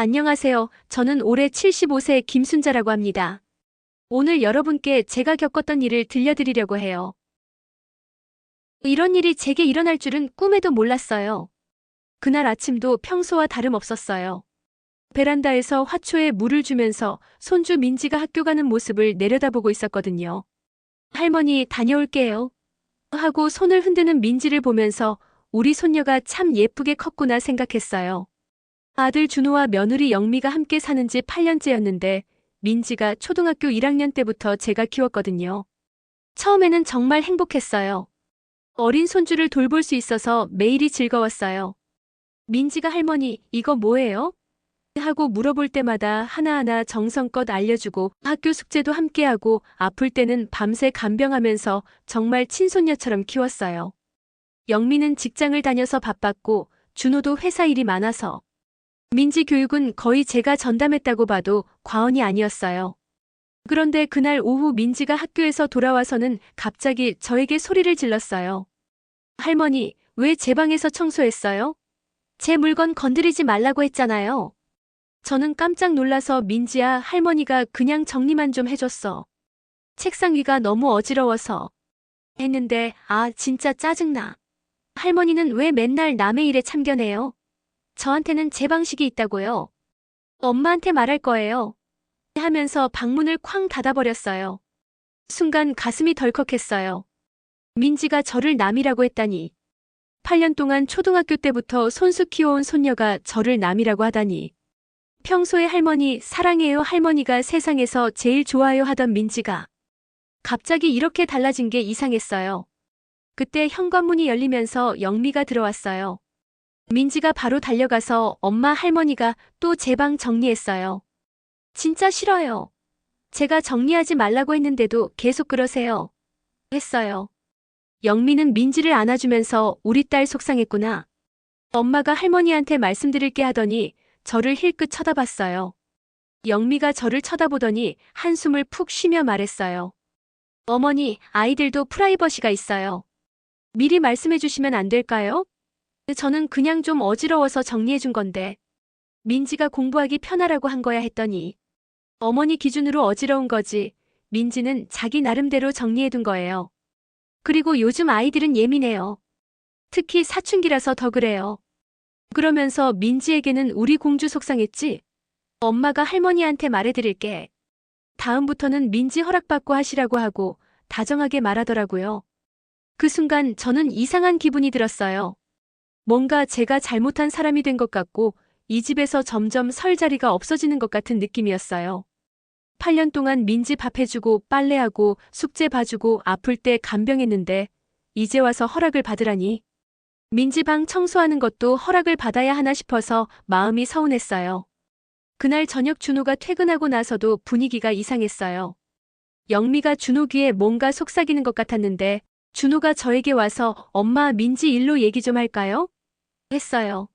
안녕하세요. 저는 올해 75세 김순자라고 합니다. 오늘 여러분께 제가 겪었던 일을 들려드리려고 해요. 이런 일이 제게 일어날 줄은 꿈에도 몰랐어요. 그날 아침도 평소와 다름없었어요. 베란다에서 화초에 물을 주면서 손주 민지가 학교 가는 모습을 내려다보고 있었거든요. 할머니 다녀올게요. 하고 손을 흔드는 민지를 보면서 우리 손녀가 참 예쁘게 컸구나 생각했어요. 아들 준호와 며느리 영미가 함께 사는 지 8년째였는데 민지가 초등학교 1학년 때부터 제가 키웠거든요. 처음에는 정말 행복했어요. 어린 손주를 돌볼 수 있어서 매일이 즐거웠어요. 민지가 할머니, 이거 뭐예요? 하고 물어볼 때마다 하나하나 정성껏 알려주고 학교 숙제도 함께하고 아플 때는 밤새 간병하면서 정말 친손녀처럼 키웠어요. 영미는 직장을 다녀서 바빴고 준호도 회사 일이 많아서 민지 교육은 거의 제가 전담했다고 봐도 과언이 아니었어요. 그런데 그날 오후 민지가 학교에서 돌아와서는 갑자기 저에게 소리를 질렀어요. 할머니, 왜 제 방에서 청소했어요? 제 물건 건드리지 말라고 했잖아요. 저는 깜짝 놀라서 민지야 할머니가 그냥 정리만 좀 해줬어. 책상 위가 너무 어지러워서. 했는데, 아, 진짜 짜증나. 할머니는 왜 맨날 남의 일에 참견해요? 저한테는 제 방식이 있다고요. 엄마한테 말할 거예요. 하면서 방문을 쾅 닫아버렸어요. 순간 가슴이 덜컥했어요. 민지가 저를 남이라고 했다니. 8년 동안 초등학교 때부터 손수 키워온 손녀가 저를 남이라고 하다니. 평소에 할머니, 사랑해요 할머니가 세상에서 제일 좋아요 하던 민지가. 갑자기 이렇게 달라진 게 이상했어요. 그때 현관문이 열리면서 영미가 들어왔어요. 민지가 바로 달려가서 엄마 할머니가 또 제 방 정리했어요. 진짜 싫어요. 제가 정리하지 말라고 했는데도 계속 그러세요. 했어요. 영미는 민지를 안아주면서 우리 딸 속상했구나. 엄마가 할머니한테 말씀드릴게 하더니 저를 힐끗 쳐다봤어요. 영미가 저를 쳐다보더니 한숨을 푹 쉬며 말했어요. 어머니, 아이들도 프라이버시가 있어요. 미리 말씀해 주시면 안 될까요? 저는 그냥 좀 어지러워서 정리해 준 건데. 민지가 공부하기 편하라고 한 거야 했더니. 어머니 기준으로 어지러운 거지. 민지는 자기 나름대로 정리해 둔 거예요. 그리고 요즘 아이들은 예민해요. 특히 사춘기라서 더 그래요. 그러면서 민지에게는 우리 공주 속상했지? 엄마가 할머니한테 말해드릴게. 다음부터는 민지 허락받고 하시라고 하고 다정하게 말하더라고요. 그 순간 저는 이상한 기분이 들었어요. 뭔가 제가 잘못한 사람이 된 것 같고 이 집에서 점점 설 자리가 없어지는 것 같은 느낌이었어요. 8년 동안 민지 밥 해주고 빨래하고 숙제 봐주고 아플 때 간병했는데 이제 와서 허락을 받으라니. 민지 방 청소하는 것도 허락을 받아야 하나 싶어서 마음이 서운했어요. 그날 저녁 준호가 퇴근하고 나서도 분위기가 이상했어요. 영미가 준호 귀에 뭔가 속삭이는 것 같았는데 준호가 저에게 와서 엄마 민지 일로 얘기 좀 할까요? 했어요.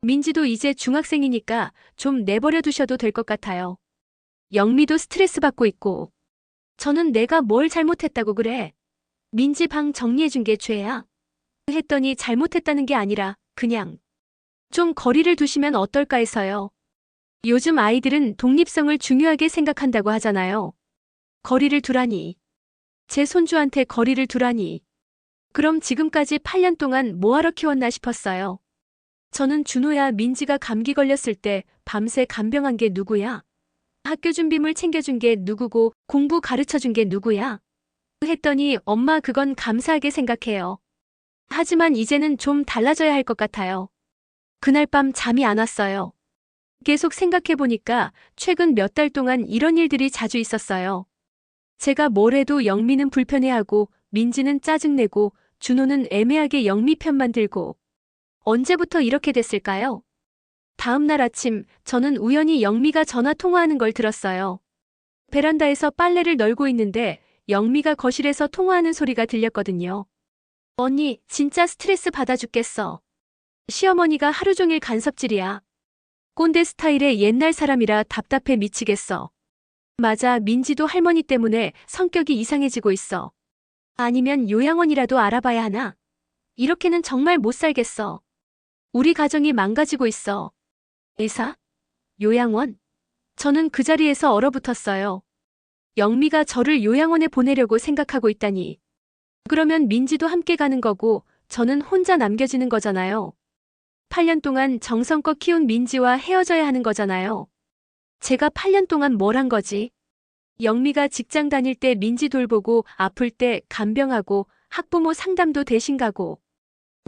민지도 이제 중학생이니까 좀 내버려 두셔도 될 것 같아요. 영미도 스트레스 받고 있고. 저는 내가 뭘 잘못했다고 그래. 민지 방 정리해준 게 죄야. 했더니 잘못했다는 게 아니라 그냥 좀 거리를 두시면 어떨까 해서요. 요즘 아이들은 독립성을 중요하게 생각한다고 하잖아요. 거리를 두라니. 제 손주한테 거리를 두라니. 그럼 지금까지 8년 동안 뭐하러 키웠나 싶었어요. 저는 준호야 민지가 감기 걸렸을 때 밤새 간병한 게 누구야? 학교 준비물 챙겨준 게 누구고 공부 가르쳐준 게 누구야? 했더니 엄마 그건 감사하게 생각해요. 하지만 이제는 좀 달라져야 할 것 같아요. 그날 밤 잠이 안 왔어요. 계속 생각해보니까 최근 몇 달 동안 이런 일들이 자주 있었어요. 제가 뭘 해도 영미는 불편해하고 민지는 짜증내고 준호는 애매하게 영미 편만 들고 언제부터 이렇게 됐을까요? 다음 날 아침 저는 우연히 영미가 전화 통화하는 걸 들었어요. 베란다에서 빨래를 널고 있는데 영미가 거실에서 통화하는 소리가 들렸거든요. 언니, 진짜 스트레스 받아 죽겠어. 시어머니가 하루 종일 간섭질이야. 꼰대 스타일의 옛날 사람이라 답답해 미치겠어. 맞아, 민지도 할머니 때문에 성격이 이상해지고 있어. 아니면 요양원이라도 알아봐야 하나? 이렇게는 정말 못 살겠어. 우리 가정이 망가지고 있어. 의사? 요양원? 저는 그 자리에서 얼어붙었어요. 영미가 저를 요양원에 보내려고 생각하고 있다니. 그러면 민지도 함께 가는 거고 저는 혼자 남겨지는 거잖아요. 8년 동안 정성껏 키운 민지와 헤어져야 하는 거잖아요. 제가 8년 동안 뭘 한 거지? 영미가 직장 다닐 때 민지 돌보고 아플 때 간병하고 학부모 상담도 대신 가고.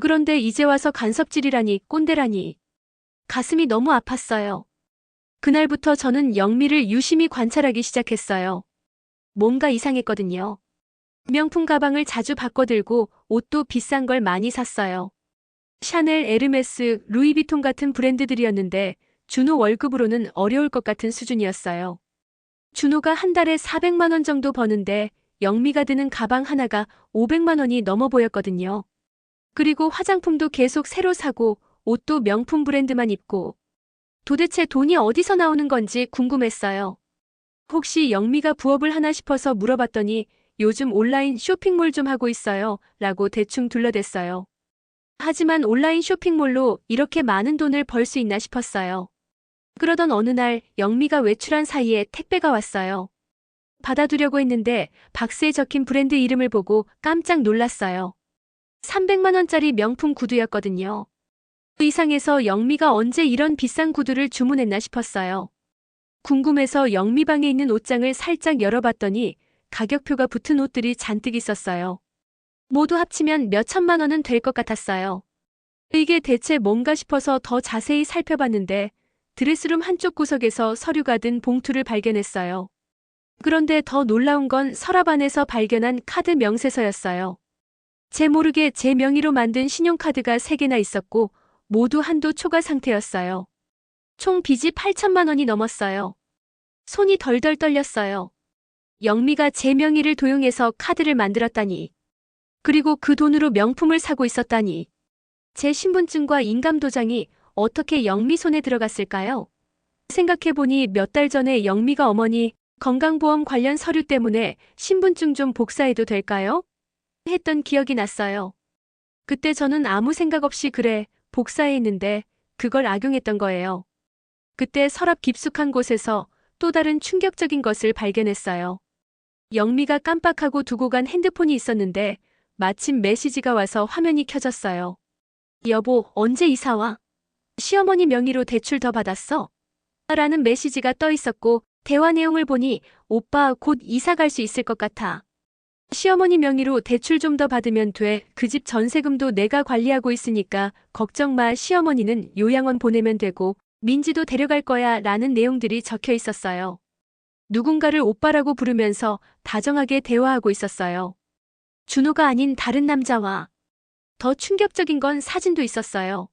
그런데 이제 와서 간섭질이라니 꼰대라니. 가슴이 너무 아팠어요. 그날부터 저는 영미를 유심히 관찰하기 시작했어요. 뭔가 이상했거든요. 명품 가방을 자주 바꿔들고 옷도 비싼 걸 많이 샀어요. 샤넬, 에르메스, 루이비통 같은 브랜드들이었는데 준호 월급으로는 어려울 것 같은 수준이었어요. 준호가 한 달에 400만 원 정도 버는데 영미가 드는 가방 하나가 500만 원이 넘어 보였거든요. 그리고 화장품도 계속 새로 사고 옷도 명품 브랜드만 입고 도대체 돈이 어디서 나오는 건지 궁금했어요. 혹시 영미가 부업을 하나 싶어서 물어봤더니 요즘 온라인 쇼핑몰 좀 하고 있어요. 라고 대충 둘러댔어요. 하지만 온라인 쇼핑몰로 이렇게 많은 돈을 벌 수 있나 싶었어요. 그러던 어느 날 영미가 외출한 사이에 택배가 왔어요. 받아두려고 했는데 박스에 적힌 브랜드 이름을 보고 깜짝 놀랐어요. 300만원짜리 명품 구두였거든요. 그 이상해서 영미가 언제 이런 비싼 구두를 주문했나 싶었어요. 궁금해서 영미 방에 있는 옷장을 살짝 열어봤더니 가격표가 붙은 옷들이 잔뜩 있었어요. 모두 합치면 몇 천만 원은 될 것 같았어요. 이게 대체 뭔가 싶어서 더 자세히 살펴봤는데 드레스룸 한쪽 구석에서 서류가 든 봉투를 발견했어요. 그런데 더 놀라운 건 서랍 안에서 발견한 카드 명세서였어요. 제 모르게 제 명의로 만든 신용카드가 3개나 있었고 모두 한도 초과 상태였어요. 총 빚이 8천만 원이 넘었어요. 손이 덜덜 떨렸어요. 영미가 제 명의를 도용해서 카드를 만들었다니. 그리고 그 돈으로 명품을 사고 있었다니. 제 신분증과 인감도장이 어떻게 영미 손에 들어갔을까요? 생각해보니 몇 달 전에 영미가 어머니 건강보험 관련 서류 때문에 신분증 좀 복사해도 될까요? 했던 기억이 났어요. 그때 저는 아무 생각 없이 그래, 복사해 있는데 그걸 악용했던 거예요. 그때 서랍 깊숙한 곳에서 또 다른 충격적인 것을 발견했어요. 영미가 깜빡하고 두고 간 핸드폰이 있었는데 마침 메시지가 와서 화면이 켜졌어요. 여보, 언제 이사 와? 시어머니 명의로 대출 더 받았어? 라는 메시지가 떠 있었고 대화 내용을 보니 오빠 곧 이사 갈 수 있을 것 같아. 시어머니 명의로 대출 좀 더 받으면 돼. 그 집 전세금도 내가 관리하고 있으니까 걱정 마. 시어머니는 요양원 보내면 되고 민지도 데려갈 거야. 라는 내용들이 적혀 있었어요. 누군가를 오빠라고 부르면서 다정하게 대화하고 있었어요. 준호가 아닌 다른 남자와 더 충격적인 건 사진도 있었어요.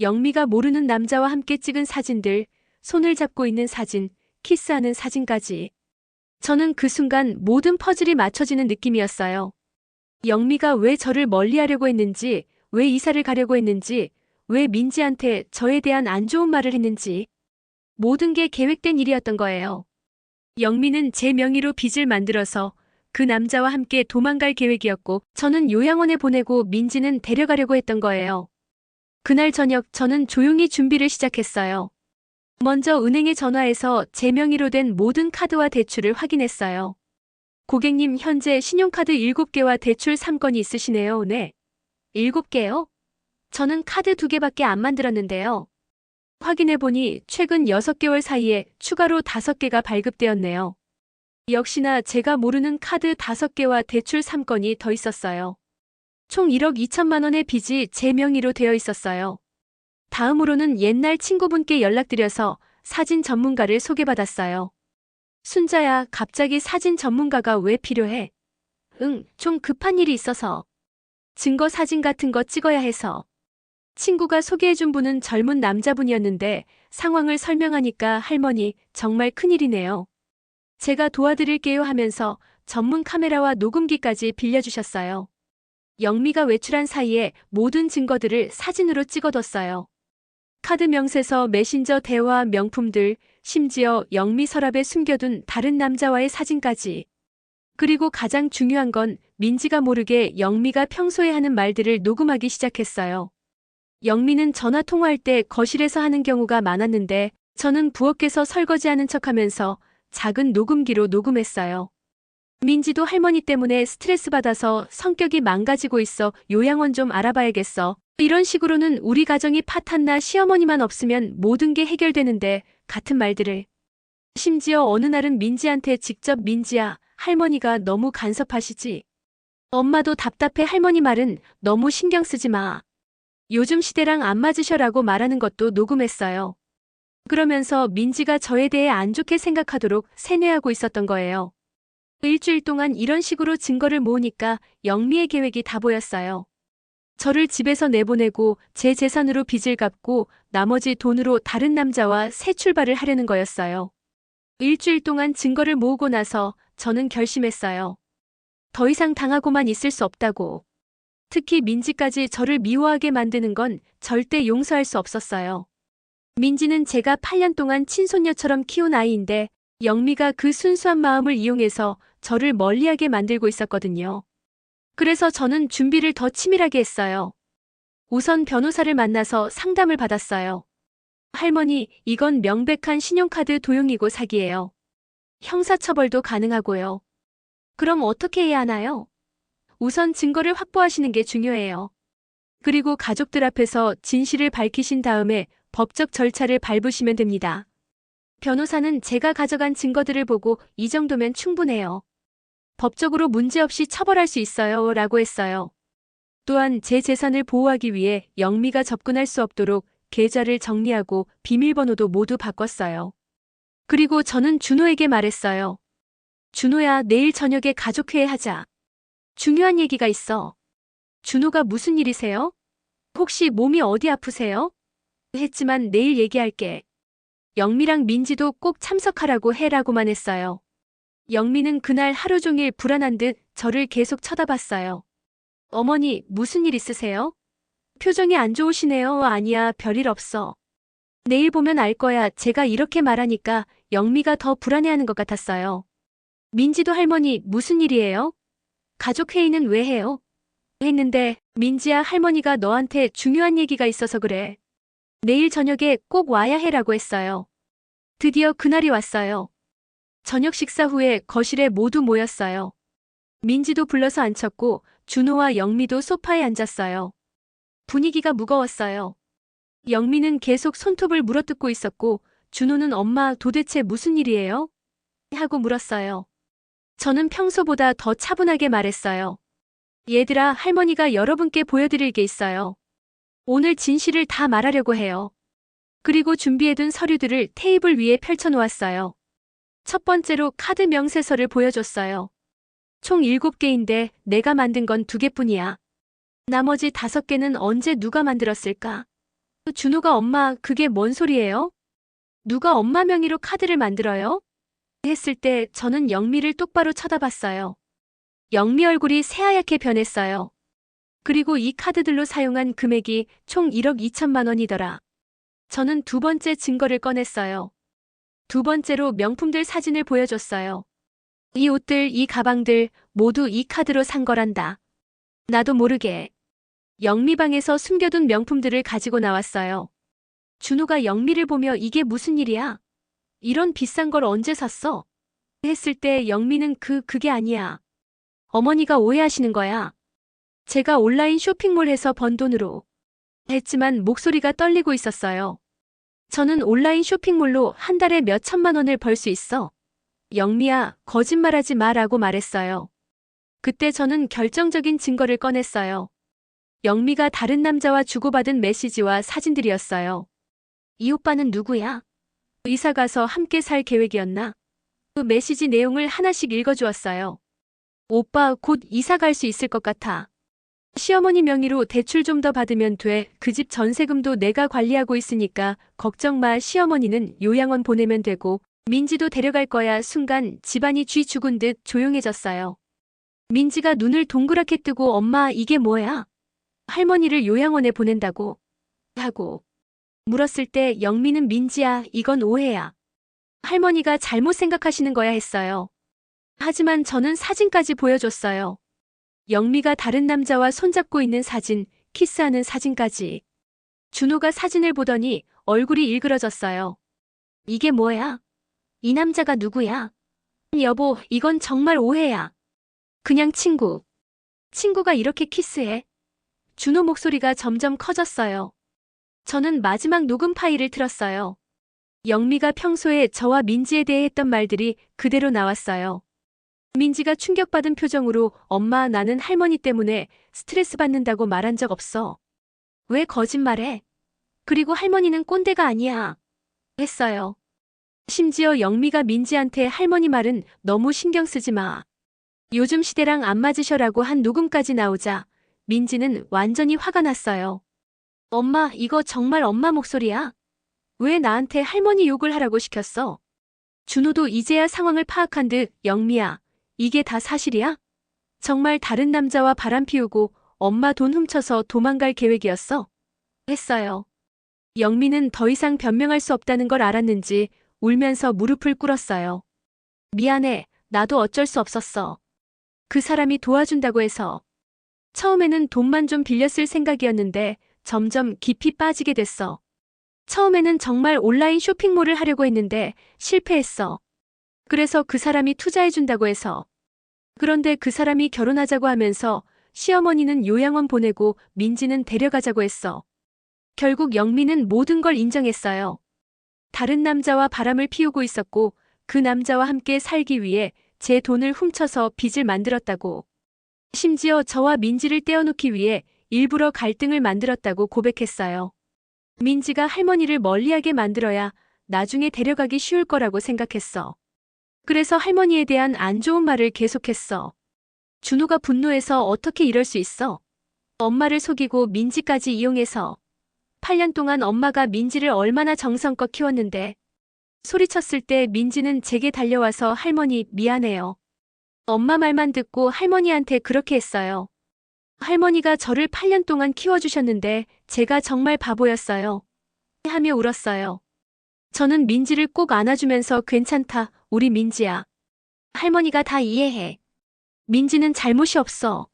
영미가 모르는 남자와 함께 찍은 사진들, 손을 잡고 있는 사진, 키스하는 사진까지. 저는 그 순간 모든 퍼즐이 맞춰지는 느낌이었어요. 영미가 왜 저를 멀리하려고 했는지, 왜 이사를 가려고 했는지, 왜 민지한테 저에 대한 안 좋은 말을 했는지. 모든 게 계획된 일이었던 거예요. 영미는 제 명의로 빚을 만들어서 그 남자와 함께 도망갈 계획이었고, 저는 요양원에 보내고 민지는 데려가려고 했던 거예요. 그날 저녁 저는 조용히 준비를 시작했어요. 먼저 은행에 전화해서 제 명의로 된 모든 카드와 대출을 확인했어요. 고객님 현재 신용카드 7개와 대출 3건이 있으시네요. 네. 7개요? 저는 카드 2개밖에 안 만들었는데요. 확인해보니 최근 6개월 사이에 추가로 5개가 발급되었네요. 역시나 제가 모르는 카드 5개와 대출 3건이 더 있었어요. 총 1억 2천만 원의 빚이 제 명의로 되어 있었어요. 다음으로는 옛날 친구분께 연락드려서 사진 전문가를 소개받았어요. 순자야, 갑자기 사진 전문가가 왜 필요해? 응, 좀 급한 일이 있어서. 증거 사진 같은 거 찍어야 해서. 친구가 소개해준 분은 젊은 남자분이었는데 상황을 설명하니까 할머니, 정말 큰일이네요. 제가 도와드릴게요 하면서 전문 카메라와 녹음기까지 빌려주셨어요. 영미가 외출한 사이에 모든 증거들을 사진으로 찍어뒀어요. 카드 명세서, 메신저 대화, 명품들, 심지어 영미 서랍에 숨겨둔 다른 남자와의 사진까지. 그리고 가장 중요한 건 민지가 모르게 영미가 평소에 하는 말들을 녹음하기 시작했어요. 영미는 전화 통화할 때 거실에서 하는 경우가 많았는데 저는 부엌에서 설거지하는 척하면서 작은 녹음기로 녹음했어요. 민지도 할머니 때문에 스트레스 받아서 성격이 망가지고 있어 요양원 좀 알아봐야겠어. 이런 식으로는 우리 가정이 파탄나 시어머니만 없으면 모든 게 해결되는데 같은 말들을. 심지어 어느 날은 민지한테 직접 민지야, 할머니가 너무 간섭하시지. 엄마도 답답해 할머니 말은 너무 신경 쓰지 마. 요즘 시대랑 안 맞으셔라고 말하는 것도 녹음했어요. 그러면서 민지가 저에 대해 안 좋게 생각하도록 세뇌하고 있었던 거예요. 일주일 동안 이런 식으로 증거를 모으니까 영미의 계획이 다 보였어요. 저를 집에서 내보내고 제 재산으로 빚을 갚고 나머지 돈으로 다른 남자와 새 출발을 하려는 거였어요. 일주일 동안 증거를 모으고 나서 저는 결심했어요. 더 이상 당하고만 있을 수 없다고. 특히 민지까지 저를 미워하게 만드는 건 절대 용서할 수 없었어요. 민지는 제가 8년 동안 친손녀처럼 키운 아이인데 영미가 그 순수한 마음을 이용해서 저를 멀리하게 만들고 있었거든요. 그래서 저는 준비를 더 치밀하게 했어요. 우선 변호사를 만나서 상담을 받았어요. 할머니, 이건 명백한 신용카드 도용이고 사기예요. 형사처벌도 가능하고요. 그럼 어떻게 해야 하나요? 우선 증거를 확보하시는 게 중요해요. 그리고 가족들 앞에서 진실을 밝히신 다음에 법적 절차를 밟으시면 됩니다. 변호사는 제가 가져간 증거들을 보고 이 정도면 충분해요. 법적으로 문제없이 처벌할 수 있어요. 라고 했어요. 또한 제 재산을 보호하기 위해 영미가 접근할 수 없도록 계좌를 정리하고 비밀번호도 모두 바꿨어요. 그리고 저는 준호에게 말했어요. 준호야, 내일 저녁에 가족회의 하자. 중요한 얘기가 있어. 준호가 무슨 일이세요? 혹시 몸이 어디 아프세요? 했지만 내일 얘기할게. 영미랑 민지도 꼭 참석하라고 해라고만 했어요. 영미는 그날 하루 종일 불안한 듯 저를 계속 쳐다봤어요. 어머니, 무슨 일 있으세요? 표정이 안 좋으시네요. 아니야, 별일 없어. 내일 보면 알 거야. 제가 이렇게 말하니까 영미가 더 불안해하는 것 같았어요. 민지도 할머니, 무슨 일이에요? 가족 회의는 왜 해요? 했는데, 민지야 할머니가 너한테 중요한 얘기가 있어서 그래. 내일 저녁에 꼭 와야 해라고 했어요. 드디어 그날이 왔어요. 저녁 식사 후에 거실에 모두 모였어요. 민지도 불러서 앉혔고 준호와 영미도 소파에 앉았어요. 분위기가 무거웠어요. 영미는 계속 손톱을 물어뜯고 있었고 준호는 엄마 도대체 무슨 일이에요? 하고 물었어요. 저는 평소보다 더 차분하게 말했어요. 얘들아 할머니가 여러분께 보여드릴 게 있어요. 오늘 진실을 다 말하려고 해요. 그리고 준비해둔 서류들을 테이블 위에 펼쳐놓았어요. 첫 번째로 카드 명세서를 보여줬어요. 총 7개인데 내가 만든 건 2개뿐이야. 나머지 5개는 언제 누가 만들었을까? 준호가 엄마 그게 뭔 소리예요? 누가 엄마 명의로 카드를 만들어요? 했을 때 저는 영미를 똑바로 쳐다봤어요. 영미 얼굴이 새하얗게 변했어요. 그리고 이 카드들로 사용한 금액이 총 1억 2천만 원이더라. 저는 두 번째 증거를 꺼냈어요. 두 번째로 명품들 사진을 보여줬어요. 이 옷들, 이 가방들 모두 이 카드로 산 거란다. 나도 모르게. 영미방에서 숨겨둔 명품들을 가지고 나왔어요. 준호가 영미를 보며 이게 무슨 일이야? 이런 비싼 걸 언제 샀어? 했을 때 영미는 그, 그게 아니야. 어머니가 오해하시는 거야. 제가 온라인 쇼핑몰에서 번 돈으로. 했지만 목소리가 떨리고 있었어요. 저는 온라인 쇼핑몰로 한 달에 몇 천만 원을 벌 수 있어. 영미야, 거짓말하지 마라고 말했어요. 그때 저는 결정적인 증거를 꺼냈어요. 영미가 다른 남자와 주고받은 메시지와 사진들이었어요. 이 오빠는 누구야? 이사 가서 함께 살 계획이었나? 그 메시지 내용을 하나씩 읽어주었어요. 오빠 곧 이사 갈 수 있을 것 같아. 시어머니 명의로 대출 좀 더 받으면 돼. 그 집 전세금도 내가 관리하고 있으니까 걱정 마. 시어머니는 요양원 보내면 되고 민지도 데려갈 거야. 순간 집안이 쥐 죽은 듯 조용해졌어요. 민지가 눈을 동그랗게 뜨고 엄마 이게 뭐야? 할머니를 요양원에 보낸다고 하고 물었을 때 영미는 민지야 이건 오해야. 할머니가 잘못 생각하시는 거야 했어요. 하지만 저는 사진까지 보여줬어요. 영미가 다른 남자와 손잡고 있는 사진, 키스하는 사진까지. 준호가 사진을 보더니 얼굴이 일그러졌어요. 이게 뭐야? 이 남자가 누구야? 여보, 이건 정말 오해야. 그냥 친구. 친구가 이렇게 키스해. 준호 목소리가 점점 커졌어요. 저는 마지막 녹음 파일을 틀었어요. 영미가 평소에 저와 민지에 대해 했던 말들이 그대로 나왔어요. 민지가 충격받은 표정으로 엄마 나는 할머니 때문에 스트레스 받는다고 말한 적 없어. 왜 거짓말해? 그리고 할머니는 꼰대가 아니야. 했어요. 심지어 영미가 민지한테 할머니 말은 너무 신경 쓰지 마. 요즘 시대랑 안 맞으셔라고 한 녹음까지 나오자 민지는 완전히 화가 났어요. 엄마, 이거 정말 엄마 목소리야? 왜 나한테 할머니 욕을 하라고 시켰어? 준호도 이제야 상황을 파악한 듯 영미야, 이게 다 사실이야? 정말 다른 남자와 바람 피우고 엄마 돈 훔쳐서 도망갈 계획이었어? 했어요. 영미는 더 이상 변명할 수 없다는 걸 알았는지 울면서 무릎을 꿇었어요. 미안해, 나도 어쩔 수 없었어. 그 사람이 도와준다고 해서. 처음에는 돈만 좀 빌렸을 생각이었는데 점점 깊이 빠지게 됐어. 처음에는 정말 온라인 쇼핑몰을 하려고 했는데 실패했어. 그래서 그 사람이 투자해준다고 해서. 그런데 그 사람이 결혼하자고 하면서 시어머니는 요양원 보내고 민지는 데려가자고 했어. 결국 영미는 모든 걸 인정했어요. 다른 남자와 바람을 피우고 있었고 그 남자와 함께 살기 위해 제 돈을 훔쳐서 빚을 만들었다고. 심지어 저와 민지를 떼어놓기 위해 일부러 갈등을 만들었다고 고백했어요. 민지가 할머니를 멀리하게 만들어야 나중에 데려가기 쉬울 거라고 생각했어. 그래서 할머니에 대한 안 좋은 말을 계속했어. 준호가 분노해서 어떻게 이럴 수 있어? 엄마를 속이고 민지까지 이용해서 8년 동안 엄마가 민지를 얼마나 정성껏 키웠는데 소리쳤을 때 민지는 제게 달려와서 할머니 미안해요. 엄마 말만 듣고 할머니한테 그렇게 했어요. 할머니가 저를 8년 동안 키워주셨는데 제가 정말 바보였어요. 하며 울었어요. 저는 민지를 꼭 안아주면서 괜찮다, 우리 민지야. 할머니가 다 이해해. 민지는 잘못이 없어.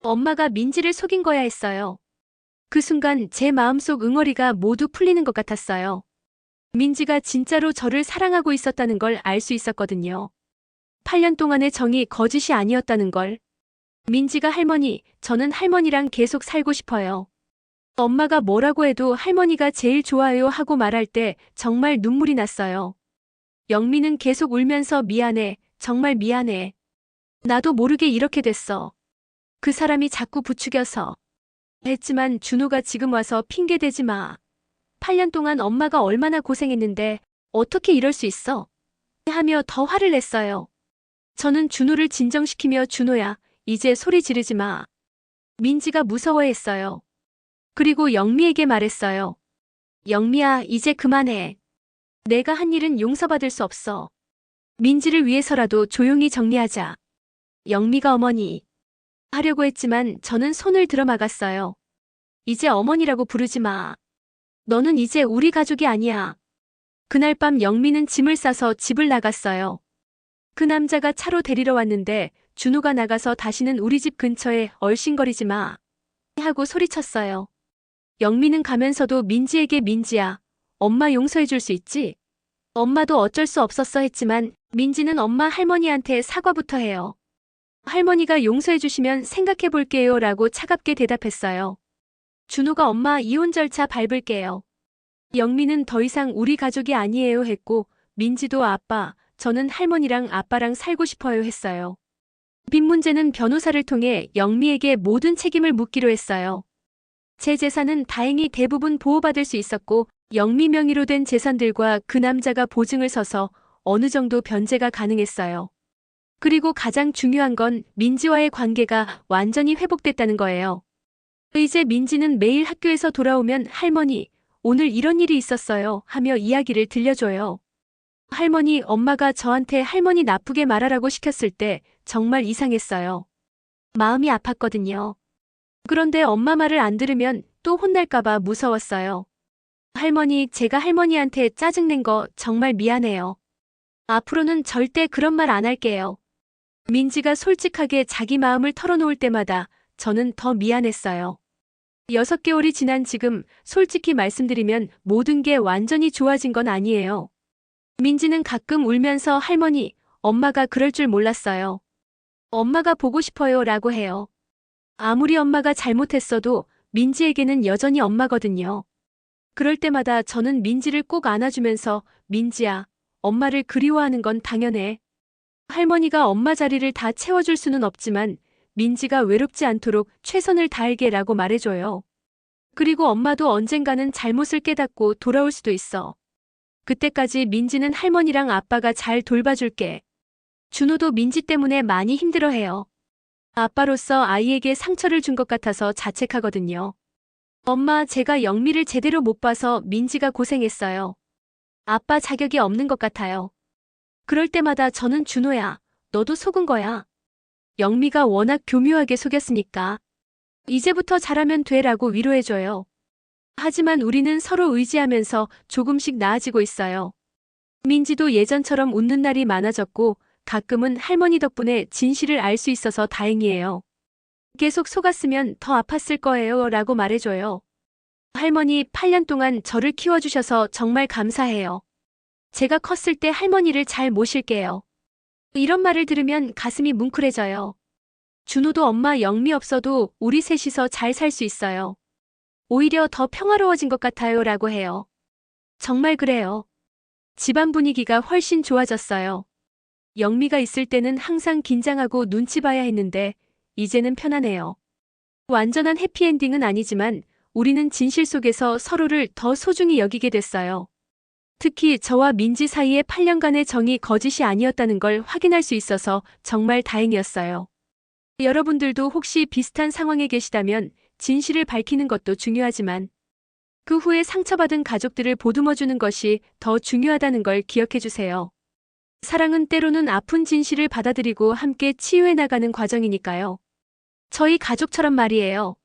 엄마가 민지를 속인 거야 했어요. 그 순간 제 마음속 응어리가 모두 풀리는 것 같았어요. 민지가 진짜로 저를 사랑하고 있었다는 걸 알 수 있었거든요. 8년 동안의 정이 거짓이 아니었다는 걸. 민지가 할머니, 저는 할머니랑 계속 살고 싶어요. 엄마가 뭐라고 해도 할머니가 제일 좋아요 하고 말할 때 정말 눈물이 났어요. 영미는 계속 울면서 미안해, 정말 미안해. 나도 모르게 이렇게 됐어. 그 사람이 자꾸 부추겨서. 했지만 준호가 지금 와서 핑계대지 마. 8년 동안 엄마가 얼마나 고생했는데 어떻게 이럴 수 있어? 하며 더 화를 냈어요. 저는 준호를 진정시키며 준호야, 이제 소리 지르지 마. 민지가 무서워했어요. 그리고 영미에게 말했어요. 영미야, 이제 그만해. 내가 한 일은 용서받을 수 없어. 민지를 위해서라도 조용히 정리하자. 영미가 어머니. 하려고 했지만 저는 손을 들어 막았어요. 이제 어머니라고 부르지 마. 너는 이제 우리 가족이 아니야. 그날 밤 영미는 짐을 싸서 집을 나갔어요. 그 남자가 차로 데리러 왔는데 준호가 나가서 다시는 우리 집 근처에 얼씬거리지 마. 하고 소리쳤어요. 영미는 가면서도 민지에게 민지야. 엄마 용서해 줄 수 있지? 엄마도 어쩔 수 없었어 했지만 민지는 엄마 할머니한테 사과부터 해요. 할머니가 용서해 주시면 생각해 볼게요 라고 차갑게 대답했어요. 준호가 엄마 이혼 절차 밟을게요. 영미는 더 이상 우리 가족이 아니에요 했고 민지도 아빠, 저는 할머니랑 아빠랑 살고 싶어요 했어요. 빚 문제는 변호사를 통해 영미에게 모든 책임을 묻기로 했어요. 제 재산은 다행히 대부분 보호받을 수 있었고 영미 명의로 된 재산들과 그 남자가 보증을 서서 어느 정도 변제가 가능했어요. 그리고 가장 중요한 건 민지와의 관계가 완전히 회복됐다는 거예요. 이제 민지는 매일 학교에서 돌아오면 할머니, 오늘 이런 일이 있었어요 하며 이야기를 들려줘요. 할머니, 엄마가 저한테 할머니 나쁘게 말하라고 시켰을 때 정말 이상했어요. 마음이 아팠거든요. 그런데 엄마 말을 안 들으면 또 혼날까봐 무서웠어요. 할머니, 제가 할머니한테 짜증낸 거 정말 미안해요. 앞으로는 절대 그런 말 안 할게요. 민지가 솔직하게 자기 마음을 털어놓을 때마다 저는 더 미안했어요. 여섯 개월이 지난 지금 솔직히 말씀드리면 모든 게 완전히 좋아진 건 아니에요. 민지는 가끔 울면서 할머니, 엄마가 그럴 줄 몰랐어요. 엄마가 보고 싶어요 라고 해요. 아무리 엄마가 잘못했어도 민지에게는 여전히 엄마거든요. 그럴 때마다 저는 민지를 꼭 안아주면서 민지야, 엄마를 그리워하는 건 당연해. 할머니가 엄마 자리를 다 채워줄 수는 없지만 민지가 외롭지 않도록 최선을 다할게 라고 말해줘요. 그리고 엄마도 언젠가는 잘못을 깨닫고 돌아올 수도 있어. 그때까지 민지는 할머니랑 아빠가 잘 돌봐줄게. 준호도 민지 때문에 많이 힘들어해요. 아빠로서 아이에게 상처를 준 것 같아서 자책하거든요. 엄마, 제가 영미를 제대로 못 봐서 민지가 고생했어요. 아빠 자격이 없는 것 같아요. 그럴 때마다 저는 준호야, 너도 속은 거야. 영미가 워낙 교묘하게 속였으니까. 이제부터 잘하면 돼라고 위로해줘요. 하지만 우리는 서로 의지하면서 조금씩 나아지고 있어요. 민지도 예전처럼 웃는 날이 많아졌고 가끔은 할머니 덕분에 진실을 알 수 있어서 다행이에요. 계속 속았으면 더 아팠을 거예요 라고 말해줘요. 할머니 8년 동안 저를 키워주셔서 정말 감사해요. 제가 컸을 때 할머니를 잘 모실게요. 이런 말을 들으면 가슴이 뭉클해져요. 준호도 엄마 영미 없어도 우리 셋이서 잘 살 수 있어요. 오히려 더 평화로워진 것 같아요 라고 해요. 정말 그래요. 집안 분위기가 훨씬 좋아졌어요. 영미가 있을 때는 항상 긴장하고 눈치 봐야 했는데 이제는 편하네요. 완전한 해피엔딩은 아니지만 우리는 진실 속에서 서로를 더 소중히 여기게 됐어요. 특히 저와 민지 사이의 8년간의 정이 거짓이 아니었다는 걸 확인할 수 있어서 정말 다행이었어요. 여러분들도 혹시 비슷한 상황에 계시다면 진실을 밝히는 것도 중요하지만 그 후에 상처받은 가족들을 보듬어주는 것이 더 중요하다는 걸 기억해 주세요. 사랑은 때로는 아픈 진실을 받아들이고 함께 치유해 나가는 과정이니까요. 저희 가족처럼 말이에요.